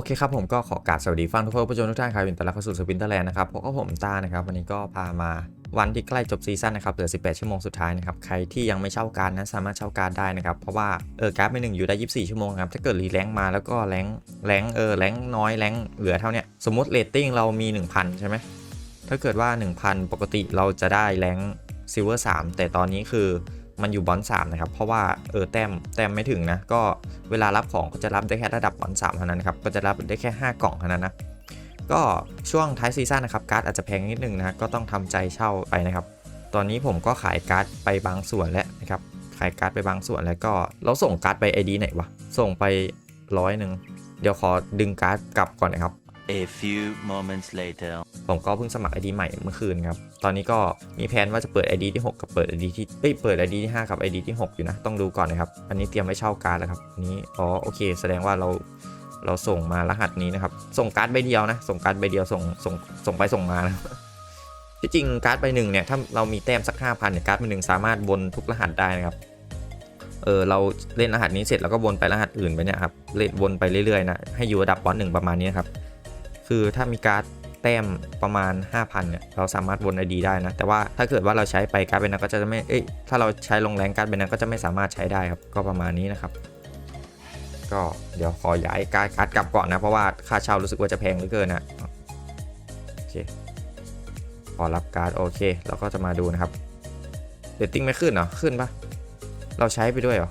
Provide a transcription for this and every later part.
อเคครับผมก็ขอกราบสวัสดีฟังทุกคนผู้ชมทุกท่านครับยินดีต้อนรับเข้าสู่สปินเตอร์แลนด์นะครับพบกับผมต้านะครับ วันนี้ก็พามาวันที่ใกล้จบซีซั่นนะครับเหลือ 18 ชั่วโมงสุดท้ายนะครับ ใครที่ยังไม่เช่าการนั้นสามารถเช่าการได้นะครับ เพราะว่าเออการ์ดไปหนึ่งอยู่ได้ 24 ชั่วโมงครับถ้าเกิดรีแรงมาแล้วก็แรงแรงเออแรงน้อยแรงเหลือเท่าเนี้ยสมมติเรตติ้งเรามี 1,000 ใช่ไหมถ้าเกิดว่า 1,000 ปกติเราจะได้แรงซิลเวอร์3แต่ตอนนี้คือ มันอยู่บอลสามนะครับ เพราะว่าเออแต้มแต้มไม่ถึงนะ ก็เวลารับของก็จะรับได้แค่ระดับบอลสามเท่านั้นครับ ก็จะรับได้แค่ 5 กล่องเท่านั้นนะ ก็ช่วงท้ายซีซั่นนะครับ การ์ดอาจจะแพงนิดนึงนะก็ต้องทำใจเช่าไปนะครับ ตอนนี้ผมก็ขายการ์ดไปบางส่วนแล้วนะครับ ขายการ์ดไปบางส่วนแล้วก็เราส่งการ์ดไป ID ไหนวะ ส่งไปร้อยหนึ่ง เดี๋ยวขอดึงการ์ดกลับก่อนนะครับ A few moments later. ผมก็เพิ่งสมัคร ID ใหม่เมื่อคืนครับ ตอนนี้ก็มีแผนว่าจะเปิด ID ที่ 6 กับเปิด ID ที่เอ้ยเปิด ID ที่ 5 กับ ID ที่ 6 อยู่นะ ต้องดูก่อนนะครับ อันนี้เตรียมไว้เช่าการ์ดแล้วครับอันนี้ อ๋อ โอเค แสดงว่าเรา เราส่งมารหัสนี้นะครับ ส่งการ์ดใบเดียวนะ ส่งการ์ดใบเดียว ส่ง ส่ง ส่งไปส่งมานะที่จริงการ์ดใบหนึ่งเนี่ย ถ้าเรามีแต้มสัก 5,000เนี่ย การ์ดใบหนึ่งสามารถวนทุกรหัสได้นะครับ เออ เราเล่นรหัสนี้เสร็จแล้วก็วนไปรหัสอื่นไปเนี่ยครับ เล่นวนไปเรื่อยๆนะ ให้อยู่ระดับบอลหนึ่งประมาณนี้นะครับ คือถ้ามีการ์ดแต้มประมาณ 5,000เนี่ยเราสามารถวนไอดีได้นะ แต่ว่าถ้าเกิดว่าเราใช้ไปการ์ดเบนนั้นก็จะไม่ เอ้ย ถ้าเราใช้ลงแรงการ์ดเบนนั้นก็จะไม่สามารถใช้ได้ครับ ก็ประมาณนี้นะครับ ก็เดี๋ยวขอย้ายการ์ดการ์ดกลับก่อนนะ เพราะว่าค่าเช่ารู้สึกว่าจะแพงเหลือเกินนะโอเค ขอรับการ์ดโอเคเราก็จะมาดูนะครับเรตติ้งไม่ขึ้นเหรอ ขึ้นปะเราใช้ไปด้วยเหรอ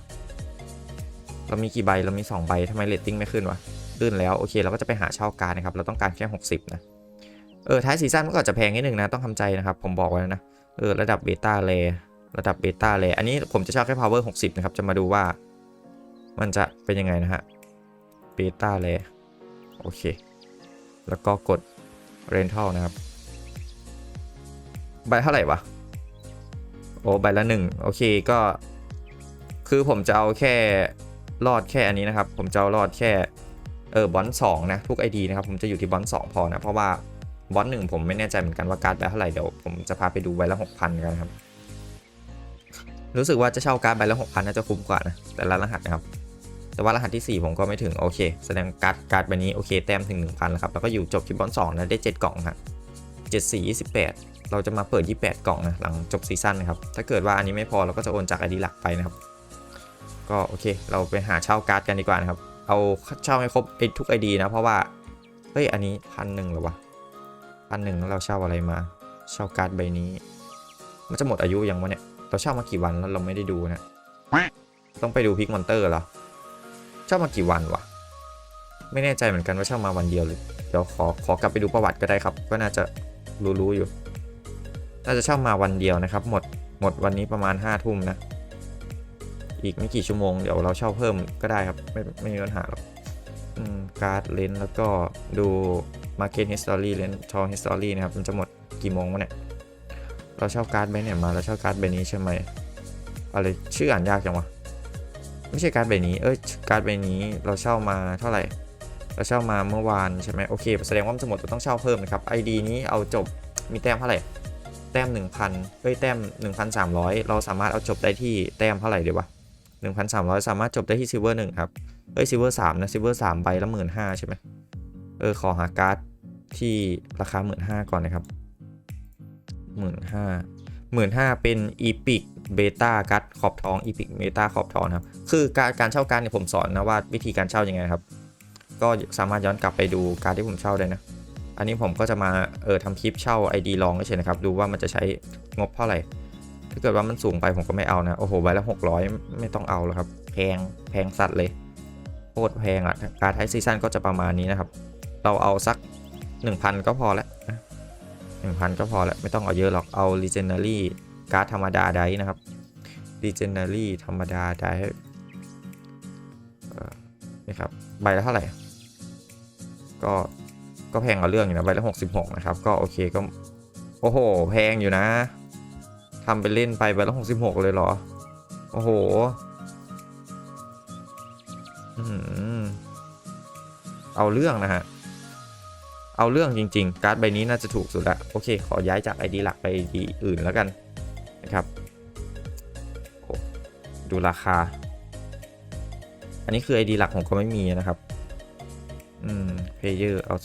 เรามีกี่ใบ เรามี 2 ใบทำไมเรตติ้งไม่ขึ้นวะ ลื่นแล้วโอเคเราก็จะไปหาเช่าการนะครับเราต้องการแค่ 60 นะเออท้ายซีซั่นมันก็จะแพงนิดนึงนะต้องทำใจนะครับผมบอกไว้นะเออระดับเบต้าเลระดับเบต้าเลอันนี้ผมจะเช่าแค่ power 60 นะครับ จะมาดูว่า มันจะเป็นยังไงนะฮะเบต้าเลโอเค แล้วก็กด rental นะครับใบเท่าไหร่วะโอ้ใบละหนึ่งโอเคก็ คือผมจะเอาแค่รอดแค่อันนี้นะครับ ผมจะเอารอดแค่ เออบอลสองนะทุก ID นะครับผมจะอยู่ที่บอลสองพอนะ เพราะว่าบอลหนึ่งผมไม่แน่ใจเหมือนกันว่าการ์ดใบเท่าไหร่เดี๋ยวผมจะพาไปดูใบละหกพันกันครับ รู้สึกว่าจะเช่าการ์ดใบละหกพันน่าจะคุ้มกว่านะแต่ละรหัสนะครับ แต่ว่ารหัสที่ 4 ผมก็ไม่ถึงโอเค แสดงการ์ดการ์ดใบนี้โอเคแต้มถึง1000แล้วครับแล้วก็อยู่จบที่บอลสองนะได้ 7 กล่องครับเจ็ดสี่ยี่สิบแปดเราจะมาเปิด 28 กล่องนะหลังจบซีซั่นนะครับ ถ้าเกิดว่าอันนี้ไม่พอเราก็จะโอนจาก ID หลักไปนะครับ ก็โอเค เราไปหาเช่าการ์ดกันดีกว่านะครับ เอาเช่าให้ครบไอ้ทุกไอดีนะเพราะว่า เฮ้ย อันนี้พันหนึ่งหรอวะพันหนึ่งแล้วเราเช่าอะไรมา เช่าการ์ดใบนี้ มันจะหมดอายุยังวะเนี่ย เราเช่ามากี่วันแล้วเราไม่ได้ดูนะต้องไปดูพิกมอนเตอร์เหรอ เช่ามากี่วันวะ ไม่แน่ใจเหมือนกันว่าเช่ามาวันเดียวเลยเดี๋ยวขอขอกลับไปดูประวัติก็ได้ครับ ก็น่าจะรู้ๆอยู่ น่าจะเช่ามาวันเดียวนะครับ หมดหมดวันนี้ประมาณ5้าทุ่มนะ อีกไม่กี่ชั่วโมงเดี๋ยวเราเช่าเพิ่มก็ได้ครับ ไม่ไม่มีปัญหาหรอกการ์ดเลนแล้วก็ดู Market History เลนทอ History นะครับ มันจะหมดกี่โมงวะเนี่ย เราเช่าการ์ดใบเนี่ยมาเราเช่าการ์ดใบนี้ใช่ไหมอะไรชื่ออ่านยากจังวะไม่ใช่การ์ดใบนี้ เอ้ยการ์ดใบนี้เราเช่ามาเท่าไหร่ เราเช่ามาเมื่อวานใช่ไหมโอเค แสดงว่ามันจะหมดเราต้องเช่าเพิ่มนะครับ ID นี้เอาจบมีแต้มเท่าไหร่ แต้ม 1,000เอ้ยแต้ม 1,300 เราสามารถเอาจบได้ที่แต้มเท่าไหร่ดีวะ 1,300 สามารถจบได้ที่ซิลเวอร์หนึ่งครับเอ้ยซิลเวอร์สามนะซิลเวอร์สามใบละหมื่นห้าใช่ไหมเออขอหาการ์ดที่ราคาหมื่นห้าก่อนนะครับหมื่นห้าหมื่นห้าเป็นอีพิกเบต้าการ์ดขอบทองอีพิกเบต้าขอบทองนะครับ คือการการเช่าการเนี่ยผมสอนนะว่าวิธีการเช่ายังไงครับ ก็สามารถย้อนกลับไปดูการที่ผมเช่าได้นะ อันนี้ผมก็จะมาเออทำคลิปเช่า ID ลองเฉยนะครับ ดูว่ามันจะใช้งบเท่าไหร่าเกิดว่ามันสูงไปผมก็ไม่เอานะ โอ้โหใบละ600ไม่ต้องเอาแล้วครับ แพงแพงสัตว์เลยโคตรแพงอะการไทซีซั่นก็จะประมาณนี้นะครับ เราเอาสัก 1,000 ก็พอแล้วนะ1,000ก็พอแล้วไม่ต้องเอาเยอะหรอกเอา Legendary การ์ดธรรมดาได้นะครับ Legendary ธรรมดาได้เนี่ครับใบละเท่าไหร่ ก็ก็แพงเอาเรื่องอยู่นะใบละ66นะครับ ก็โอเคก็ โอ้โห แพงอยู่นะ ทำไปเล่นไปใบละ66เลยเหรอ โอ้โหเอาเรื่องนะฮะ เอาเรื่องจริง ๆ การ์ดใบนี้น่าจะถูกสุดละโอเค ขอย้ายจาก ID หลักไป ID อื่นแล้วกันนะครับ ดูราคา อันนี้คือ ID หลักผมก็ไม่มีนะครับ อืมเพเยอร์เอา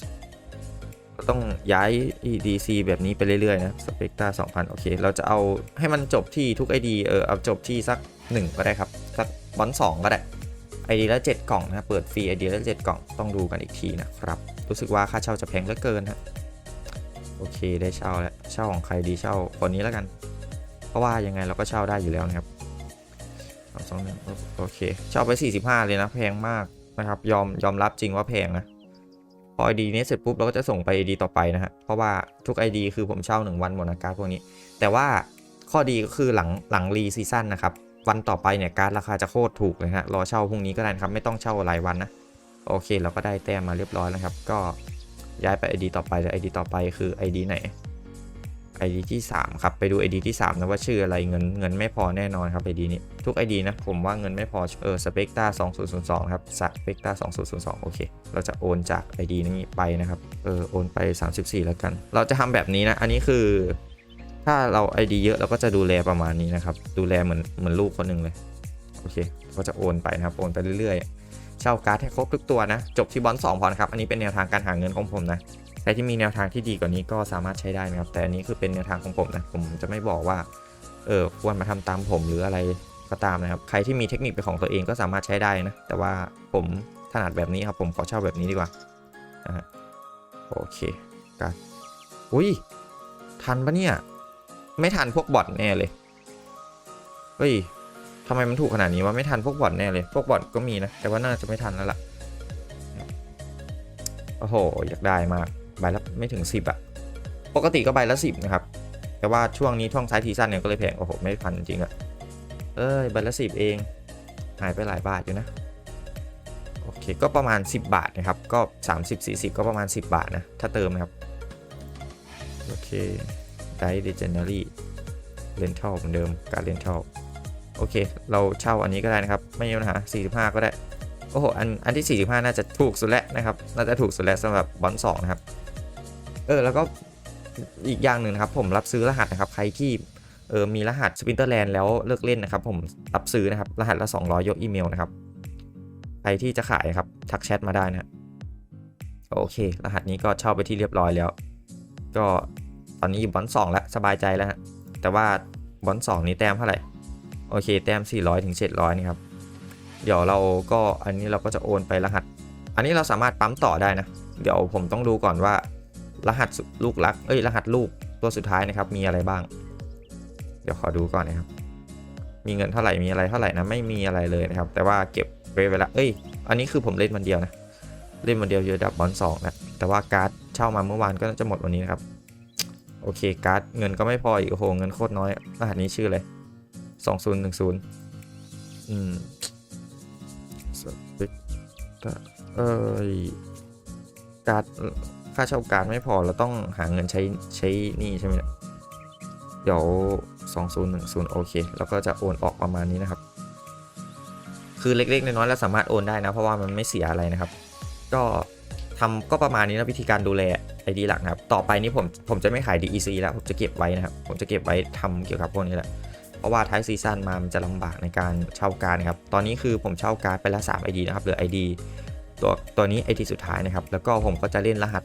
ต้องย้าย EDC แบบนี้ไปเรื่อยๆนะสเปกตา2,000 โอเค เราจะเอาให้มันจบที่ทุก ID เออเอาจบที่สัก 1 ก็ได้ครับ สักบอล2ก็ได้ ID ละ 7 กล่องนะ เปิดฟรี ID ละ 7 กล่อง ต้องดูกันอีกทีนะครับ รู้สึกว่าค่าเช่าจะแพงเหลือเกินฮะโอเคได้เช่าแล้ว เช่าของใครดีเช่าคนนี้แล้วกัน เพราะว่ายังไงเราก็เช่าได้อยู่แล้วนะครับสองสองหนึ่งโอเค เช่าไป 45 เลยนะ แพงมากนะครับ ยอมยอมรับจริงว่าแพงนะ พอ ID นี้เสร็จปุ๊บเราก็จะส่งไป ID ต่อไปนะฮะเพราะว่าทุก ID คือผมเช่า 1 วันหมดนะการ์ดพวกนี้ แต่ว่าข้อดีก็คือหลังหลังรีซีซั่นนะครับ วันต่อไปเนี่ยการ์ดราคาจะโคตรถูกเลยฮะรอเช่าพรุ่งนี้ก็ได้ครับ ไม่ต้องเช่ารายวันนะโอเค เราก็ได้แต้มมาเรียบร้อยแล้วครับ ก็ย้ายไป ID ต่อไปแล้ว ID ต่อไปคือ ID ไหน ID ที่ 3 ครับ ไปดู ID ที่ 3 นะว่าชื่ออะไรเงินเงินไม่พอแน่นอนครับ ID นี้ ทุก ID นะ ผมว่าเงินไม่พอเออสเปกตา2002 ครับสเปกตา2002 โอเค เราจะโอนจาก ID นี้ไปนะครับ เออ โอนไป 34 แล้วกัน เราจะทำแบบนี้นะ อันนี้คือ ถ้าเรา ID เยอะเราก็จะดูแลประมาณนี้นะครับ ดูแลเหมือนเหมือนลูกคนหนึ่งเลย โอเค ก็จะโอนไปนะครับ โอนไปเรื่อยๆ เช่าการ์ดให้ครบทุกตัวนะ จบที่บอล2พอนะครับ อันนี้เป็นแนวทางการหาเงินของผมนะ ใครที่มีแนวทางที่ดีกว่านี้ก็สามารถใช้ได้นะครับ แต่อันนี้คือเป็นแนวทางของผมนะ ผมจะไม่บอกว่า เออควรมาทำตามผมหรืออะไรก็ตามนะครับ ใครที่มีเทคนิคเป็นของตัวเองก็สามารถใช้ได้นะ แต่ว่าผมถนัดแบบนี้ครับ ผมขอเช่าแบบนี้ดีกว่านะฮะโอเคการอุ้ย ทันปะเนี่ย ไม่ทันพวกบอทแน่เลย เฮ้ยทำไมมันถูกขนาดนี้วะไม่ทันพวกบอทแน่เลย พวกบอทก็มีนะ แต่ว่าน่าจะไม่ทันแล้วล่ะ โอ้โห อยากได้มาก ใบละไม่ถึง 10อะปกติก็ใบละ 10 นะครับ แต่ว่าช่วงนี้ช่วงไซส์ทีสั้นเนี่ยก็เลยแพงโอ้โหไม่พันจริงอะเอ้ยใบละ 10 เอง หายไปหลายบาทอยู่นะโอเคก็ประมาณ 10 บาทนะครับก็ 30 40 ก็ประมาณ 10 บาทนะ ถ้าเติมนะครับ โอเคไดเดจเนอรี่เรนทัลเหมือนเดิมการเรนทัลโอเค เราเช่าอันนี้ก็ได้นะครับ ไม่มีปัญหา 45 ก็ได้ โอ้โห อัน อันที่ 45 น่าจะถูกสุดแล้วนะครับ น่าจะถูกสุดแล้วสำหรับบอลสองนะครับ เออแล้วก็อีกอย่างหนึ่งนะครับ ผมรับซื้อรหัสนะครับ ใครที่เออมีรหัสสปินเตอร์แลนด์แล้วเลิกเล่นนะครับ ผมรับซื้อนะครับ รหัสละ 200 ยกอีเมลนะครับ ใครที่จะขายครับ ทักแชทมาได้นะโอเค รหัสนี้ก็เช่าไปที่เรียบร้อยแล้ว ก็ตอนนี้อยู่บอลสองแล้วสบายใจแล้วฮะแต่ว่าบอลสองนี้แต้มเท่าไหร่โอเค แต้ม 400ถึง700นี่ครับเดี๋ยวเราก็อันนี้เราก็จะโอนไปรหัส อันนี้เราสามารถปั๊มต่อได้นะ เดี๋ยวผมต้องดูก่อนว่า รหัสลูกลัก เอ้ย รหัสลูกตัวสุดท้ายนะครับ มีอะไรบ้าง เดี๋ยวขอดูก่อนนะครับ มีเงินเท่าไหร่ มีอะไรเท่าไหร่นะ ไม่มีอะไรเลยนะครับ แต่ว่าเก็บไว้เวลาเอ้ย อันนี้คือผมเล่นวันเดียวนะ เล่นวันเดียวเยอะดับบอลสองนะ แต่ว่าการ์ดเช่ามาเมื่อวานก็น่าจะหมดวันนี้นะครับ โอเค การ์ดเงินก็ไม่พออีก โอ้โห เงินโคตรน้อย รหัสนี้ชื่ออะไรสองศูนย์หนึ่งศูนย์อืมเออการ์ด ค่าเช่าการไม่พอเราต้องหาเงินใช้ใช้หนี่ใช่ไหมเนี่ยเดี๋ยว 2010 โอเค แล้วก็จะโอนออกประมาณนี้นะครับ คือเล็กๆน้อยๆเราสามารถโอนได้นะ เพราะว่ามันไม่เสียอะไรนะครับ ก็ทำก็ประมาณนี้นะวิธีการดูแลไอดีหลักนะครับ ต่อไปนี้ผมผมจะไม่ขาย DEC แล้ว ผมจะเก็บไว้นะครับ ผมจะเก็บไว้ทำเกี่ยวกับพวกนี้แหละ เพราะว่าท้ายซีซั่นมา มันจะลำบากในการเช่าการนะครับ ตอนนี้คือผมเช่าการไปละ3 ID นะครับ เหลือ ID ตัวตัวนี้ ID สุดท้ายนะครับ แล้วก็ผมก็จะเล่นรหัส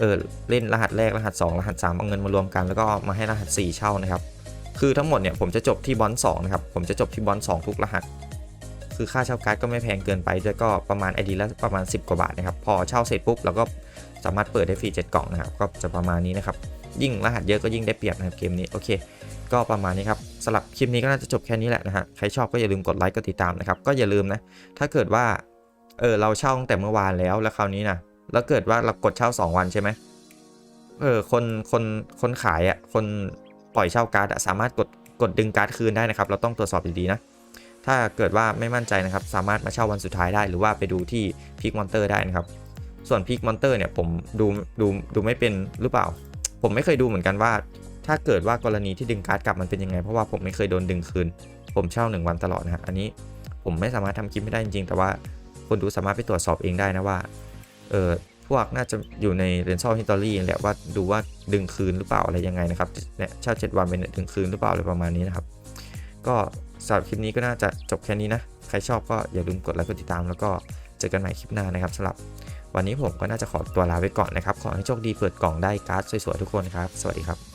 เออเล่นรหัสแรกรหัส 2 รหัส 3 เอาเงินมารวมกันแล้วก็มาให้รหัส 4 เช่านะครับ คือทั้งหมดเนี่ยผมจะจบที่บอล2นะครับ ผมจะจบที่บอล2ทุกรหัส คือค่าเช่าการ์ดก็ไม่แพงเกินไปด้วยก็ประมาณ ID ละประมาณ 10 กว่าบาทนะครับ พอเช่าเสร็จปุ๊บเราก็สามารถเปิดได้ฟรี7กล่องนะครับ ก็จะประมาณนี้นะครับ ยิ่งรหัสเยอะก็ยิ่งได้เปรียบนะครับเกมนี้ โอเค ก็ประมาณนี้ครับสำหรับคลิปนี้ก็น่าจะจบแค่นี้แหละนะฮะ ใครชอบก็อย่าลืมกดไลค์ กดติดตามนะครับ ก็อย่าลืมนะ ถ้าเกิดว่า เออ เราเช่าตั้งแต่เมื่อวานแล้ว แล้วคราวนี้นะ แล้วเกิดว่าเรากดเช่า 2 วันใช่ไหมเออคนคนคนขายอะคนปล่อยเช่าการ์ดอะสามารถกดกดดึงการ์ดคืนได้นะครับ เราต้องตรวจสอบดีๆนะถ้าเกิดว่าไม่มั่นใจนะครับ สามารถมาเช่าวันสุดท้ายได้ หรือว่าไปดูที่พิกมอนเตอร์ได้นะครับ ส่วนพิกมอนเตอร์เนี่ยผมดูดูดูไม่เป็นหรือเปล่า ผมไม่เคยดูเหมือนกันว่า ถ้าเกิดว่ากรณีที่ดึงการ์ดกลับมันเป็นยังไง เพราะว่าผมไม่เคยโดนดึงคืน ผมเช่า 1 วันตลอดนะฮะอันนี้ผมไม่สามารถทำคลิปไม่ได้จริงๆ แต่ว่าคนดูสามารถไปตรวจสอบเองได้นะว่า เออพวกน่าจะอยู่ในเรนซ a ลฮิตอรี่แหละว่าดูว่าดึงคืนหรือเปล่าอะไรยังไงนะครับเนี่ยเช่า7วันเป็นดึงคืนหรือเปล่าอะไรประมาณนี้นะครับ ก็สำหรับคลิปนี้ก็น่าจะจบแค่นี้นะ ใครชอบก็อย่าลืมกดไลค์กดติดตาม แล้วก็เจอกันใหม่คลิปหน้านะครับสำหรับวันนี้ผมก็น่าจะขอตัวลาไปก่อนนะครับ ขอให้โชคดีเปิดกล่องได้การ์ดสวยๆทุกคนครับ สวัสดีครับ